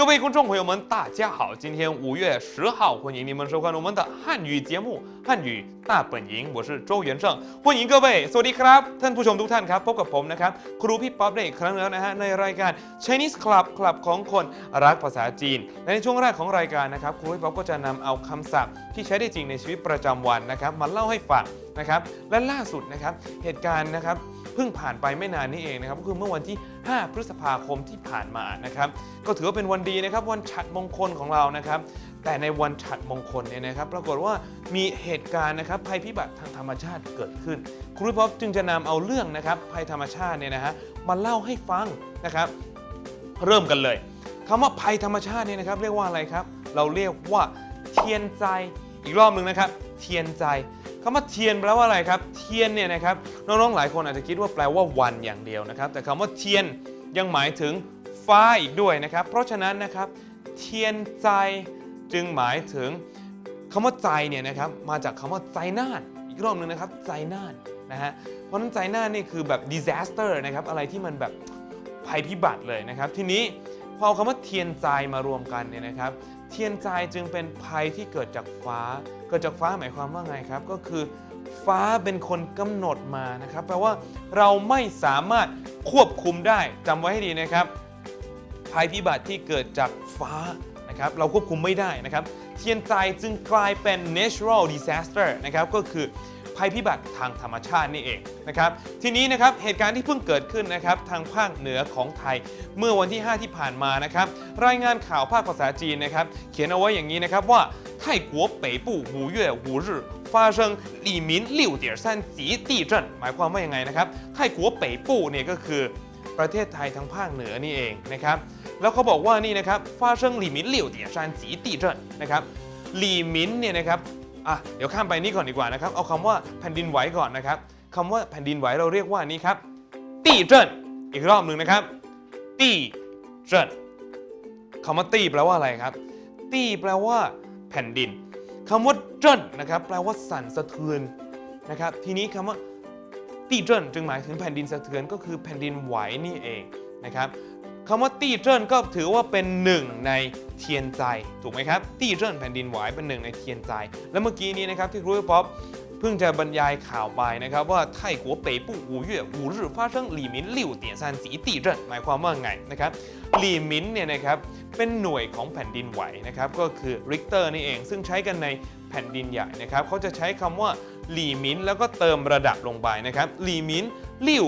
各位观众朋友们，大家好！今天五月十号，欢迎你们收看我们的汉语节目《汉语大本营》，我是周元正，欢迎各位สวัสดีครับท่านผู้ชมทุกท่านครับพบกับผมนะครับครูพี่ป๊อปได้อีกครั้งแล้วนะฮะในรายการ Chinese Club คลับของคนรักภาษาจีนและในช่วงแรกของรายการนะครับครูพี่ป๊อปก็จะนำเอาคำศัพท์ที่ใช้ได้จริงในชีวิตประจำวันนะครับมาเล่าให้ฟังนะครับและล่าสุดนะครับเหตุการณ์นะครับ เพิ่งผ่านไปไม่นานนี้เองนะครับก็คือเมื่อวันที่ 5 พฤษภาคมที่ผ่านมานะครับก็ถือว่าเป็นวันดีนะครับวันฉัดมงคลของเรานะครับแต่ในวันฉัดมงคลเนี่ยนะครับปรากฏว่ามีเหตุการณ์นะครับภัยพิบัติทางธรรมชาติเกิดขึ้น ครูพิภพจึงจะนำเอาเรื่องนะครับภัยธรรมชาติเนี่ยนะฮะมาเล่าให้ฟังนะครับ เริ่มกันเลยคำว่าภัยธรรมชาติเนี่ยนะครับ เรียกว่าอะไรครับ เราเรียกว่าเทียนใจอีกรอบหนึ่งนะครับ เทียนใจ คำว่าเทียนแปลว่าอะไรครับ เทียนเนี่ยนะครับน้องๆหลายคนอาจจะคิดว่าแปลว่าวันอย่างเดียวนะครับ แต่คำว่าเทียนยังหมายถึงฟ้าอีกด้วยนะครับ เพราะฉะนั้นนะครับ เทียนใจจึงหมายถึงคำว่าใจเนี่ยนะครับมาจากคำว่าใจน่านอีกรอบหนึ่งนะครับใจน่านนะฮะเพราะนั้นใจน่านนี่คือแบบ disaster นะครับอะไรที่มันแบบภัยพิบัติเลยนะครับ ทีนี้พอเอาคำว่าเทียนใจมารวมกันเนี่ยนะครับ เทียนใจจึงเป็นภัยที่เกิดจากฟ้า เกิดจากฟ้าหมายความว่าไงครับ ก็คือฟ้าเป็นคนกำหนดมานะครับแปลว่าเราไม่สามารถควบคุมได้จำไว้ให้ดีนะครับ ภัยพิบัติที่เกิดจากฟ้านะครับ เราควบคุมไม่ได้นะครับ เทียนใจจึงกลายเป็น natural disaster นะครับก็คือ ภัยพิบัติทางธรรมชาตินี่เองนะครับ ทีนี้นะครับเหตุการณ์ที่เพิ่งเกิดขึ้นนะครับ ทางภาคเหนือของไทย เมื่อวันที่ 5 ที่ผ่านมานะครับ รายงานข่าวภาคภาษาจีนนะครับ เขียนเอาไว้อย่างนี้นะครับว่าไทกัว北部五月五日发生李明六点三级地震หมายความว่ายังไงนะครับไทกัว北部เนี่ยก็คือ ประเทศไทยทางภาคเหนือนี่เองนะครับ แล้วเขาบอกว่านี่นะครับ发生李明六点三级地震นะครับหลีมินเนี่ยนะครับ อะเดี๋ยวข้ามไปนี่ก่อนดีกว่านะครับ เอาคำว่าแผ่นดินไหวก่อนนะครับคำว่าแผ่นดินไหวเราเรียกว่านี่ครับตีเจิ้นอีกรอบหนึ่งนะครับตีเจิ้นคำว่าตีแปลว่าอะไรครับ ตีแปลว่า แผ่นดินคำว่าเจิ้นนะครับแปลว่าสั่นสะเทือนนะครับ ทีนี้คำว่าตีเจิ้นจึงหมายถึงแผ่นดินสะเทือนก็คือแผ่นดินไหวนี่เองนะครับ คำว่าตี้เจิ้นก็ถือว่าเป็นหนึ่งในเทียนใจถูกไหมครับ ตี้เจิ้นแผ่นดินไหวเป็นหนึ่งในเทียนใจ แล้วเมื่อกี้นี้นะครับที่ครูป๊อปเพิ่งจะบรรยายข่าวไปนะครับว่าไทยกัวเป่ยปู่หูเย่หูรื่ฟ้าเหมายความว่าไงนะครับหลี่มินเนี่ยนะครับเป็นหน่วยของแผ่นดินไหวนะครับก็คือริกเตอร์นี่เอง ซึ่งใช้กันในแผ่นดินใหญ่นะครับเขาจะใช้คำว่าหลี่มินแล้วก็เติมระดับลงไปนะครับหลี่หมินหลิ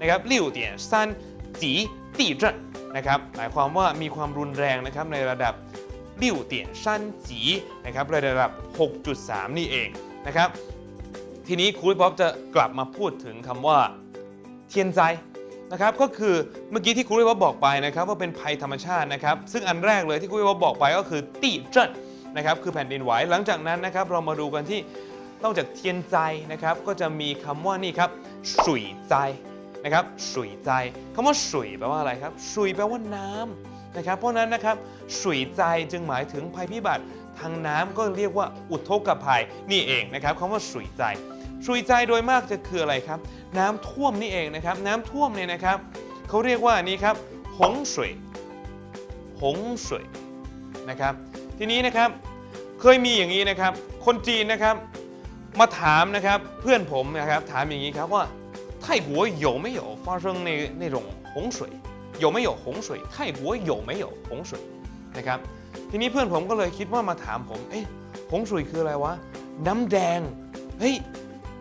นะครับหลิวจี ตีเจิ้นนะครับหมายความว่ามีความรุนแรงนะครับในระดับลิ่วเตียนซันจีนะครับระดับ 6.3 นี่เองนะครับทีนี้ครูป๊อปจะกลับมาพูดถึงคำว่าเทียนใจนะครับก็คือเมื่อกี้ที่ครูป๊อปบอกไปนะครับว่าเป็นภัยธรรมชาตินะครับซึ่งอันแรกเลยที่ครูป๊อปบอกไปก็คือตีเจิ้นนะครับคือแผ่นดินไหวหลังจากนั้นนะครับเรามาดูกันที่นอกจากเทียนใจนะครับก็จะมีคำว่านี่ครับสุยใจ นะครับสุยใจคำว่าสุยแปลว่าอะไรครับสุยแปลว่าน้ำนะครับ เพราะนั้นนะครับสุยใจจึงหมายถึงภัยพิบัติทางน้ำก็เรียกว่าอุทกภัยนี่เองนะครับคำว่าสุยใจสุยใจโดยมากจะคืออะไรครับ น้ำท่วมนี่เองนะครับ น้ำท่วมเนี่ยนะครับเขาเรียกว่านี่ครับหงสวยหงสวยนะครับ ทีนี้นะครับเคยมีอย่างนี้นะครับ คนจีนนะครับ มาถามนะครับเพื่อนผมนะครับถามอย่างนี้ครับว่า 泰国有没有发生那那种洪水有没有洪水泰国有没有洪水นะครับ ทีนี้เพื่อนผมก็เลยคิดว่ามาถามผม เอ๊ะหงสุยคืออะไรวะ น้ำแดง เฮ้ย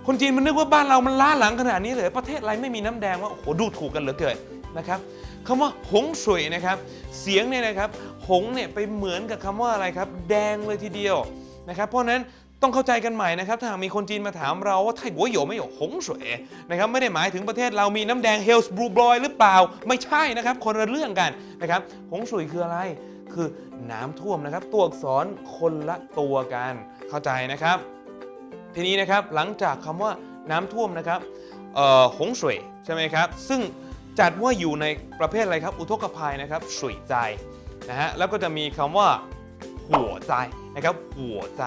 คนจีนมันนึกว่าบ้านเรามันล้าหลังขนาดนี้เลย ประเทศอะไรไม่มีน้ำแดงวะ โอ้โห ดูถูกกันเหลือเกินนะครับคำว่าหงสุยนะครับ เสียงเนี่ยนะครับ หงเนี่ยไปเหมือนกับคำว่าอะไรครับ แดงเลยทีเดียวนะครับ เพราะฉะนั้น ต้องเข้าใจกันใหม่นะครับ ถ้าหากมีคนจีนมาถามเราว่าไทยกัวโยไม่โยหงสวยนะครับไม่ได้หมายถึงประเทศเรามีน้ำแดงเฮลส์บลูบอยหรือเปล่า ไม่ใช่นะครับ คนละเรื่องกันนะครับหงสุยคืออะไร คือน้ำท่วมนะครับ ตัวอักษรคนละตัวกันเข้าใจนะครับ ทีนี้นะครับหลังจากคำว่าน้ำท่วมนะครับหงสวยใช่ไหมครับ ซึ่งจัดว่าอยู่ในประเภทอะไรครับ อุทกภัยนะครับสวยใจนะฮะแล้วก็จะมีคำว่าหัวใจนะครับหัวใจ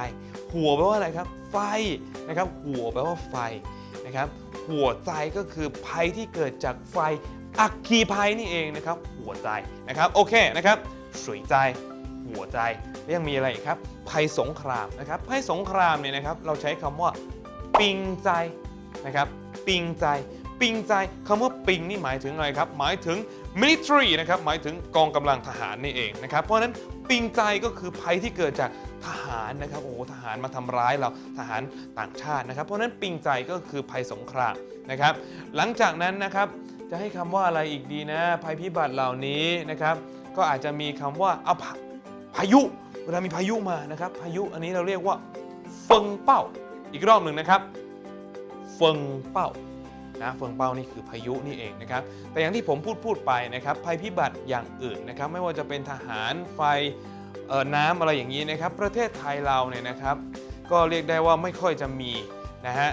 หัวแปลว่าอะไรครับ ไฟนะครับ หัวแปลว่าไฟนะครับ หัวใจก็คือภัยที่เกิดจากไฟ อัคคีภัยนี่เองนะครับ หัวใจนะครับ โอเคนะครับ水ใจหัวใจแล้วยังมีอะไรอีกครับ ภัยสงครามนะครับ ภัยสงครามเนี่ยนะครับ เราใช้คำว่า ปิงใจนะครับ ปิงใจ ปิงใจคำว่าปิงนี่หมายถึงอะไรครับ หมายถึง military นะครับ หมายถึงกองกำลังทหารนี่เองนะครับ เพราะฉะนั้นปิงใจก็คือภัยที่เกิดจาก ทหารนะครับโอ้โหทหารมาทำร้ายเราทหารต่างชาตินะครับ เพราะฉะนั้นปิงใจก็คือภัยสงครามนะครับ หลังจากนั้นนะครับจะให้คำว่าอะไรอีกดีนะ ภัยพิบัติเหล่านี้นะครับ ก็อาจจะมีคำว่าเอาพายุเวลามีพายุมานะครับ พายุอันนี้เราเรียกว่าเฟิงเป้าอีกรอบหนึ่งนะครับ เฟิงเป้านะเฟิงเป้านี่คือพายุนี่เองนะครับ แต่อย่างที่ผมพูดพูดไปนะครับ ภัยพิบัติอย่างอื่นนะครับ ไม่ว่าจะเป็นทหารไฟ น้ำอะไรอย่างนี้นะครับ ประเทศไทยเราเนี่ยนะครับ ก็เรียกได้ว่าไม่ค่อยจะมีนะฮะ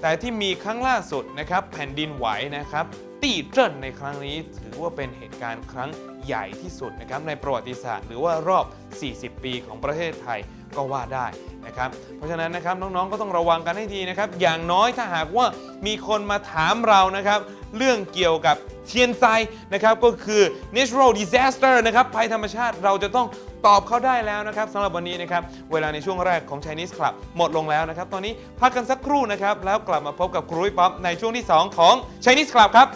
แต่ที่มีครั้งล่าสุดนะครับแผ่นดินไหวนะครับตีเจิ้นในครั้งนี้ถือว่าเป็นเหตุการณ์ครั้งใหญ่ที่สุดนะครับในประวัติศาสตร์หรือว่ารอบ 40 ปีของประเทศไทยก็ว่าได้นะครับ เพราะฉะนั้นนะครับน้องๆก็ต้องระวังกันให้ดีนะครับ อย่างน้อยถ้าหากว่ามีคนมาถามเรานะครับ เรื่องเกี่ยวกับเทียนไซนะครับก็คือ natural disaster นะครับภัยธรรมชาติเราจะต้องตอบเขาได้แล้วนะครับสำหรับวันนี้นะครับ เวลาในช่วงแรกของ Chinese Club หมดลงแล้วนะครับ ตอนนี้พักกันสักครู่นะครับ แล้วกลับมาพบกับครูรุยป๊อปในช่วงที่ 2 ของ Chinese Club ครับ